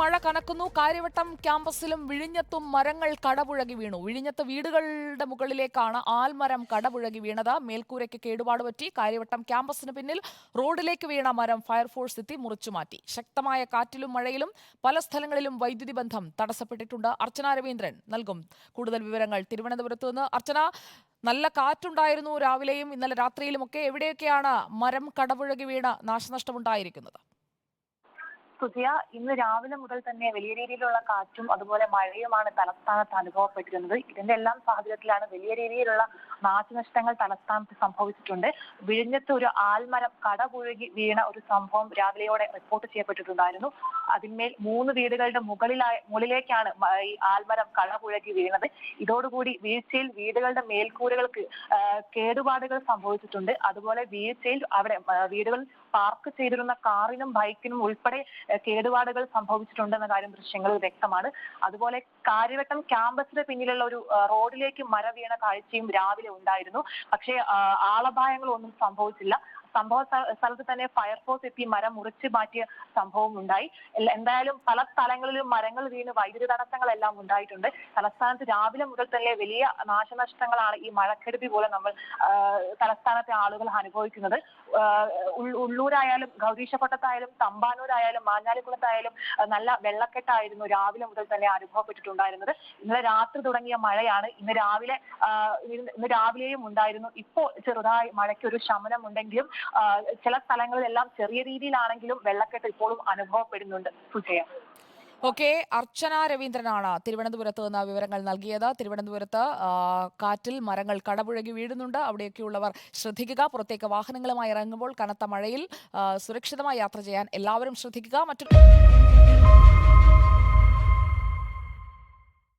മഴ കനക്കുന്നു. കാര്യവട്ടം ക്യാമ്പസിലും വിഴിഞ്ഞത്തും മരങ്ങൾ കടപുഴകി വീണു. വിഴിഞ്ഞത്ത് വീടുകളുടെ മുകളിലേക്കാണ് ആൽമരം കടപുഴകി വീണത്. മേൽക്കൂരയ്ക്ക് കേടുപാട് പറ്റി. കാര്യവട്ടം ക്യാമ്പസിന് പിന്നിൽ റോഡിലേക്ക് വീണ മരം ഫയർഫോഴ്സ് എത്തി മുറിച്ചു മാറ്റി. ശക്തമായ കാറ്റിലും മഴയിലും പല സ്ഥലങ്ങളിലും വൈദ്യുതി ബന്ധം തടസ്സപ്പെട്ടിട്ടുണ്ട്. അർച്ചന രവീന്ദ്രൻ നൽകും കൂടുതൽ വിവരങ്ങൾ തിരുവനന്തപുരത്ത് നിന്ന്. അർച്ചന നല്ല കാറ്റുണ്ടായിരുന്നു രാവിലെയും ഇന്നലെ രാത്രിയിലുമൊക്കെ. എവിടെയൊക്കെയാണ് മരം കടപുഴകി വീണ നാശനഷ്ടമുണ്ടായിരിക്കുന്നത്? സുധിയ ഇന്ന് രാവിലെ മുതൽ തന്നെ വലിയ രീതിയിലുള്ള കാറ്റും അതുപോലെ മഴയുമാണ് തലസ്ഥാനത്ത് അനുഭവപ്പെട്ടിരുന്നത്. ഇതിന്റെ എല്ലാം സാഹചര്യത്തിലാണ് വലിയ രീതിയിലുള്ള നാശനഷ്ടങ്ങൾ തലസ്ഥാനത്ത് സംഭവിച്ചിട്ടുണ്ട്. വിഴിഞ്ഞത്ത് ഒരു ആൽമരം കടപുഴകി വീണ ഒരു സംഭവം രാവിലെയോടെ റിപ്പോർട്ട് ചെയ്യപ്പെട്ടിട്ടുണ്ടായിരുന്നു. അതിന്മേൽ മൂന്ന് വീടുകളുടെ മുകളിലായ മുകളിലേക്കാണ് ഈ ആൽമരം കടപുഴകി വീണത്. ഇതോടുകൂടി വീഴ്ചയിൽ വീടുകളുടെ മേൽക്കൂരകൾക്ക് കേടുപാടുകൾ സംഭവിച്ചിട്ടുണ്ട്. അതുപോലെ വീഴ്ചയിൽ അവിടെ വീടുകൾ പാർക്ക് ചെയ്തിരുന്ന കാറിനും ബൈക്കിനും ഉൾപ്പെടെ കേടുപാടുകൾ സംഭവിച്ചിട്ടുണ്ടെന്ന കാര്യം ദൃശ്യങ്ങളിൽ വ്യക്തമാണ്. അതുപോലെ കാര്യവട്ടം ക്യാമ്പസിന് പിന്നിലുള്ള ഒരു റോഡിലേക്ക് മര വീണ കാഴ്ചയും രാവിലെ ഉണ്ടായിരുന്നു. പക്ഷേ ആളപായങ്ങളൊന്നും സംഭവിച്ചില്ല. സംഭവ സ്ഥ- സ്ഥലത്ത് തന്നെ ഫയർഫോഴ്സ് എത്തി മരം മുറിച്ചു മാറ്റിയ സംഭവം ഉണ്ടായി. എന്തായാലും പല സ്ഥലങ്ങളിലും മരങ്ങൾ വീണ് വൈദ്യുതി തടസ്സങ്ങളെല്ലാം ഉണ്ടായിട്ടുണ്ട്. തലസ്ഥാനത്ത് രാവിലെ മുതൽ തന്നെ വലിയ നാശനഷ്ടങ്ങളാണ് ഈ മഴക്കെടുതി പോലെ നമ്മൾ തലസ്ഥാനത്തെ ആളുകൾ അനുഭവിക്കുന്നത്. ഉള്ളൂരായാലും ഗൗരീശപട്ടത്തായാലും തമ്പാനൂരായാലും മാഞ്ഞാലിക്കുളത്തായാലും നല്ല വെള്ളക്കെട്ടായിരുന്നു രാവിലെ മുതൽ തന്നെ അനുഭവപ്പെട്ടിട്ടുണ്ടായിരുന്നത്. ഇന്നലെ രാത്രി തുടങ്ങിയ മഴയാണ്. ഇന്ന് രാവിലെ ഇന്ന് രാവിലെയും ഉണ്ടായിരുന്നു. ഇപ്പോ ചെറുതായി മഴയ്ക്ക് ഒരു ശമനമുണ്ടെങ്കിലും ചില സ്ഥലങ്ങളിലെല്ലാം ചെറിയ രീതിയിലാണെങ്കിലും വെള്ളക്കെട്ട് ഇപ്പോഴും അനുഭവപ്പെടുന്നുണ്ട് സുജയ. ഓക്കെ അർച്ചന രവീന്ദ്രനാണ് തിരുവനന്തപുരത്ത് നിന്ന് വിവരങ്ങൾ നൽകിയത്. തിരുവനന്തപുരത്ത് കാറ്റിൽ മരങ്ങൾ കടപുഴകി വീഴുന്നുണ്ട്. അവിടെയൊക്കെയുള്ളവർ ശ്രദ്ധിക്കുക. പുറത്തേക്ക് വാഹനങ്ങളുമായി ഇറങ്ങുമ്പോൾ കനത്ത മഴയിൽ സുരക്ഷിതമായി യാത്ര ചെയ്യാൻ എല്ലാവരും ശ്രദ്ധിക്കുക. മറ്റു